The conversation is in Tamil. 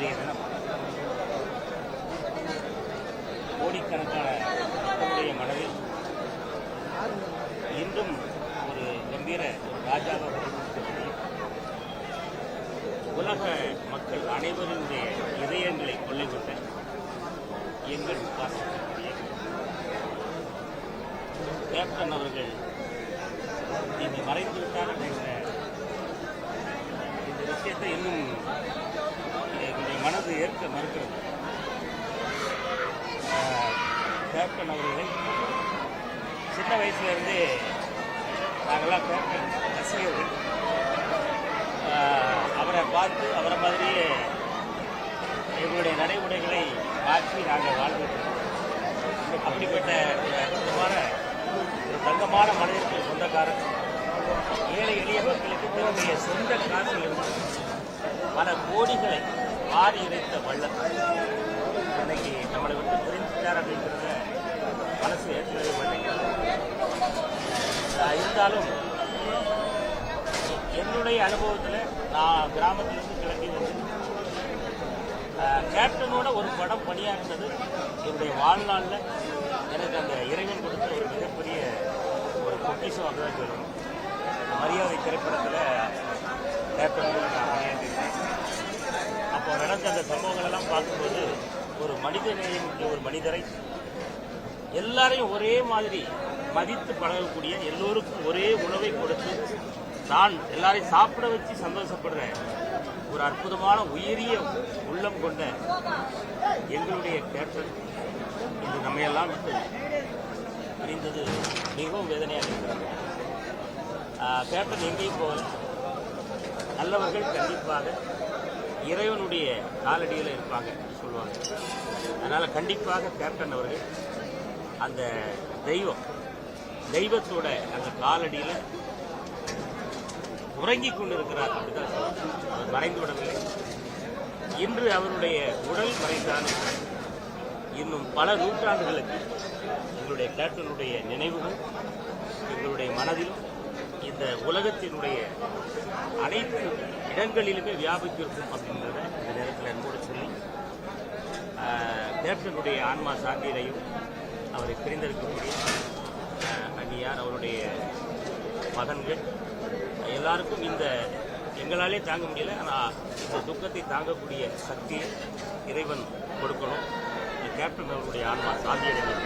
இன்றைய கோடிக்கணக்கான மக்களுடைய மனதில் இன்றும் ஒரு கம்பீர ராஜாவாக உலக மக்கள் அனைவருடைய இதயங்களை கொள்ளை கொண்ட எங்கள் பாசத்திற்குரிய கேப்டன் அவர்கள் இங்கு மறைந்துவிட்டார்கள் என்ற இந்த விஷயத்தை இன்னும் மனது ஏற்க மறுக்கிறது. கேப்டன் அவர்களை சின்ன வயசுலேருந்தே நாங்கள்லாம் நாங்களாம் கேப்டன் ரசிகர்கள். அவரை பார்த்து அவரை மாதிரியே எங்களுடைய நடைமுறைகளை மாற்றி நாங்கள் வாழ்ந்துட்டு அப்படிப்பட்ட ஒரு அற்புதமான ஒரு தங்கமான மனிதர்கள் சொந்தக்காரர். ஏழை எளிய மக்களுக்கு தன்னுடைய சொந்த காசிலிருந்து பல கோடிகளை வாரி இறைத்த வள்ளல் இன்னைக்கு நம்மளை விட்டு பிரிஞ்சுட்டார் அப்படிங்கிறத மனசு ஏற்கனவே மாட்டேங்கிறது இருந்தாலும் என்னுடைய அனுபவத்தில் நான் கிராமத்திலிருந்து கிளம்பி வந்து கேப்டனோட ஒரு படம் பணியாற்றினது என்னுடைய வாழ்நாளில். எனக்கு அந்த இறைவன் கொடுத்த ஒரு மிகப்பெரிய ஒரு பொக்கிஷம் தான் சொல்லணும். மரியாதை திரைப்படத்தில் கேப்டன் நான் அப்போ சம்பவங்களெல்லாம் பார்க்கும்போது ஒரு மனிதநேயம் ஒரு மனிதரை எல்லாரையும் ஒரே மாதிரி மதித்து பழகக்கூடிய எல்லோருக்கும் ஒரே உணவை கொடுத்து நான் எல்லாரையும் சாப்பிட வச்சு சந்தோஷப்படுற ஒரு அற்புதமான உயரிய உள்ளம் கொண்ட எங்களுடைய கேப்டன் இன்று நம்மையெல்லாம் விட்டு பிரிந்தது மிகவும் வேதனையாக இருக்கிறது. கேப்டன் எங்கேயும் போகல. நல்லவர்கள் கண்டிப்பாக இறைவனுடைய காலடியில் இருப்பாங்க சொல்லுவாங்க. அதனால் கண்டிப்பாக கேப்டன் அவர்கள் அந்த தெய்வம் தெய்வத்தோட அந்த காலடியில் உறங்கிக் கொண்டிருக்கிறார் அப்படிதான் அவர் மறைந்து விடவில்லை. இன்று அவருடைய உடல் மறைந்தாலும் இன்னும் பல நூற்றாண்டுகளுக்கு எங்களுடைய கேப்டனுடைய நினைவுகள் எங்களுடைய மனதிலும் இந்த உலகத்தினுடைய அனைத்து இடங்களிலுமே வியாபித்திருக்கும் அப்படின்றத இந்த நேரத்தில் அன்போடு சொல்லி ஆஹ், கேப்டனுடைய ஆன்மா சாந்தியடையும் அவரை பிரிந்திருக்கக்கூடிய அன்னியார் அவருடைய மகன்கள். எல்லாருக்கும் இந்த எங்களாலே தாங்க முடியல ஆனால் இந்த துக்கத்தை தாங்கக்கூடிய சக்தியை இறைவன் கொடுக்கணும். இந்த கேப்டன் அவருடைய ஆன்மா சாந்தியடையும்